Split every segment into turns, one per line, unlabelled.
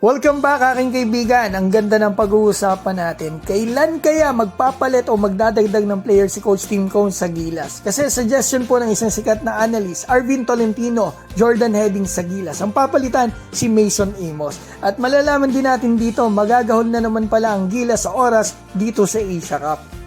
Welcome back aking kaibigan. Ang ganda ng pag-uusapan natin. Kailan kaya magpapalit o magdadagdag ng player si Coach Tim Cone sa Gilas? Kasi suggestion po ng isang sikat na analyst, Arvin Tolentino, Jordan Heading sa Gilas. Ang papalitan si Mason Amos. At malalaman din natin dito, magagahol na naman pala ang Gilas sa oras dito sa Asia Cup.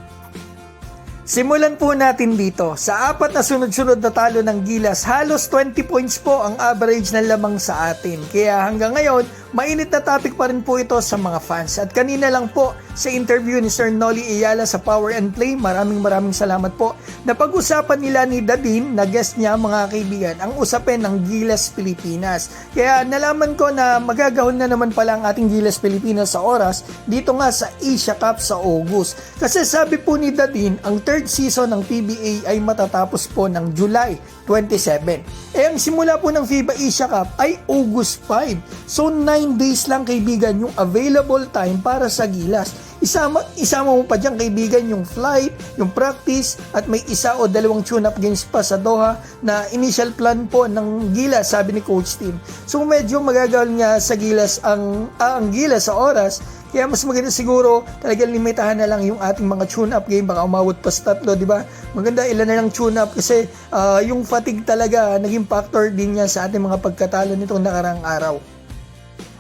Simulan po natin dito. Sa apat na sunod-sunod na talo ng Gilas, halos 20 points po ang average na lamang sa atin. Kaya hanggang ngayon, mainit na topic pa rin po ito sa mga fans. At kanina lang po sa interview ni Sir Nolly Iyala sa Power and Play, maraming maraming salamat po, na pag-usapan nila ni Dadin, na guest niya mga kaibigan, ang usapin ng Gilas Pilipinas. Kaya nalaman ko na magagahon na naman pala ang ating Gilas Pilipinas sa oras dito nga sa Asia Cup sa August. Kasi sabi po ni Dadin, ang third season ng PBA ay matatapos po ng July 27. Eh ang simula po ng FIBA Asia Cup ay August 5. So 9 days lang kaibigan yung available time para sa Gilas. Isama, isama mo pa dyan kaibigan yung flight, yung practice, at may isa o dalawang tune-up games pa sa Doha na initial plan po ng Gilas, sabi ni Coach Tim. So medyo magagawa nga sa Gilas ang, ah, ang Gilas sa oras, kaya mas maganda siguro talagang limitahan na lang yung ating mga tune-up game, baka umawot pa sa tatlo, di ba? Maganda ilan na lang tune-up kasi ah, yung fatigue talaga naging factor din niya sa ating mga pagkatalo nitong nakarang araw.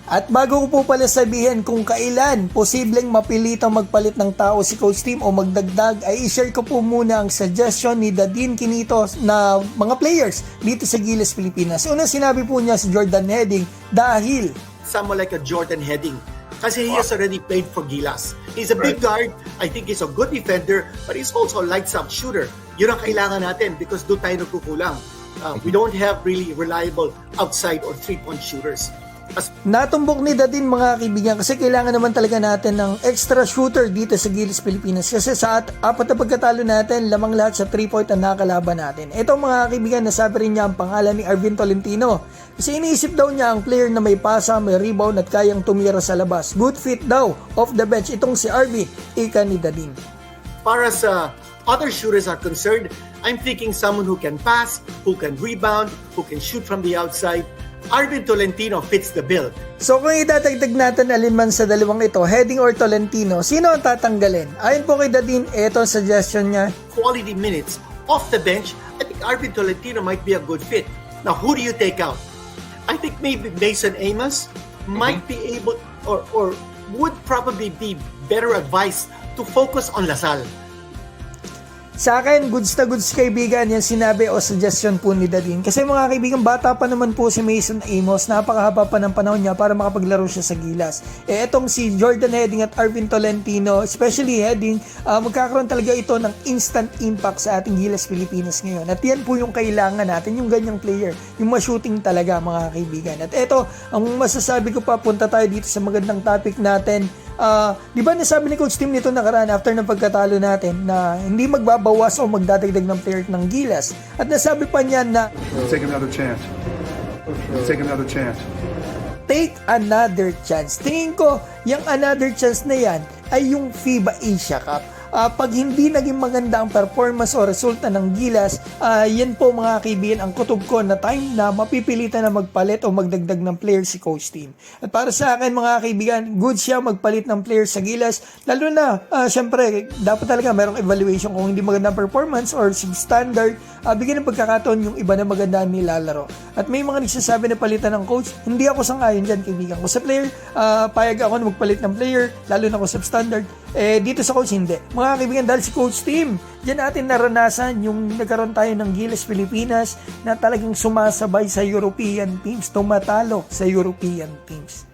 At bago ko po pala sabihin kung kailan posibleng mapilitang magpalit ng tao si Coach Tim o magdagdag, ay i-share ko po muna ang suggestion ni Dadin Kinito na mga players dito sa Gilas Pilipinas. Una sinabi po niya si Jordan Heading dahil
someone like a Jordan Heading. Kasi he has already played for Gilas. He's a big guard. I think he's a good defender, but he's also a lights up shooter. Yun ang kailangan natin because doon tayo nagkukulang. Uh, we don't have really reliable outside or three-point shooters.
Natumbok ni Dadin mga kaibigan kasi kailangan naman talaga natin ng extra shooter dito sa Gilas Pilipinas kasi sa at, apat na pagkatalo natin lamang lahat sa 3 point ang nakalaban natin. Ito mga kaibigan nasabi rin niya ang pangalan ni Arvin Tolentino kasi iniisip daw niya ang player na may pasa, may rebound at kayang tumira sa labas. Good fit daw off the bench itong si Arvin, ika ni Dadin.
far as uh, other shooters are concerned, I'm thinking someone who can pass, who can rebound, who can shoot from the outside. Arvin Tolentino fits the bill.
So kung itatagdag natin alin man sa dalawang ito, Heading or Tolentino, sino ang tatanggalin? Ayon po kay Dadin, ito ang suggestion niya,
quality minutes off the bench, I think Arvin Tolentino might be a good fit. Now, who do you take out? I think maybe Mason Amos might be able or, or would probably be better advised to focus on Lasal.
Sa akin, goods na goods kaibigan, yan sinabi o suggestion po ni Dadin. Kasi mga kaibigan, bata pa naman po si Mason Amos, napakahaba pa ng panahon niya para makapaglaro siya sa Gilas. Eh, etong si Jordan Heading at Arvin Tolentino, especially Heading, ah, magkakaroon talaga ito ng instant impact sa ating Gilas Pilipinas ngayon. At yan po yung kailangan natin, yung ganyang player, yung ma-shooting talaga mga kaibigan. At eto, ang masasabi ko pa, punta tayo dito sa magandang topic natin, Ah, di ba nasabi ni Coach Tim nito nakaraan after ng pagkatalo natin na hindi magbabawas o magdadagdag ng player ng Gilas. At nasabi pa niya na
Take another chance. Take another chance.
take another chance. Tingin ko, yung another chance na yan ay yung FIBA Asia Cup. Ah, pag hindi naging maganda ang performance o resulta ng Gilas, ah, yan po mga kaibigan ang kutob ko na time na mapipilitan na magpalit o magdagdag ng player si Coach Team. At para sa akin mga kaibigan, good siya magpalit ng player sa Gilas. Lalo na, ah, syempre, dapat talaga merong evaluation kung hindi maganda performance or substandard, ah, bigyan ng pagkakataon yung iba na maganda nilalaro. At may mga nagsasabi na palitan ng coach, hindi ako sangayon dyan kaibigan ko. Sa player, ah, payag ako na magpalit ng player, lalo na kung substandard. Eh, dito sa coach, hindi. Mga kaibigan, dahil si coach team, dyan natin naranasan yung nagkaroon tayo ng Gilas Pilipinas na talagang sumasabay sa European teams, tumatalo sa European teams.